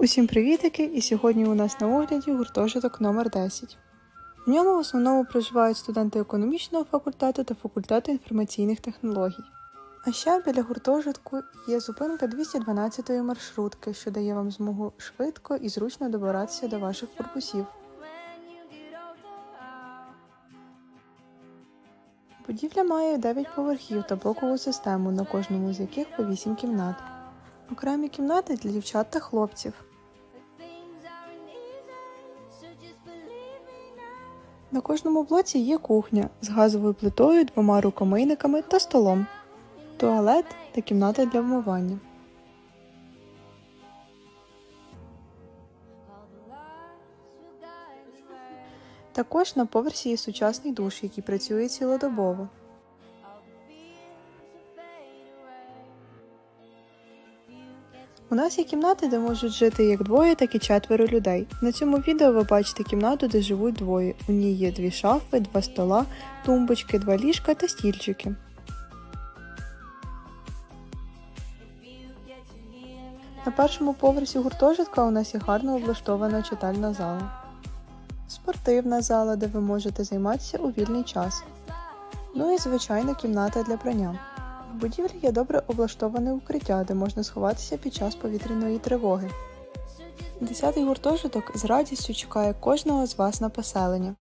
Усім привітики! І сьогодні у нас на огляді гуртожиток номер 10 В ньому в основному проживають студенти економічного факультету та факультету інформаційних технологій. А ще біля гуртожитку є зупинка 212-ї маршрутки, що дає вам змогу швидко і зручно добиратися до ваших корпусів. Будівля має 9 поверхів та блокову систему, на кожному з яких по 8 кімнат. Окремі кімнати для дівчат та хлопців. На кожному блоці є кухня з газовою плитою, двома рукомийниками та столом, туалет та кімната для вмивання. Також на поверсі є сучасний душ, який працює цілодобово. У нас є кімнати, де можуть жити як двоє, так і четверо людей. На цьому відео ви бачите кімнату, де живуть двоє. У ній є дві шафи, два стола, тумбочки, два ліжка та стільчики. На першому поверсі гуртожитка у нас є гарно облаштована читальна зала. Спортивна зала, де ви можете займатися у вільний час. Ну і звичайна кімната для прання. В будівлі є добре облаштоване укриття, де можна сховатися під час повітряної тривоги. Десятий гуртожиток з радістю чекає кожного з вас на поселення.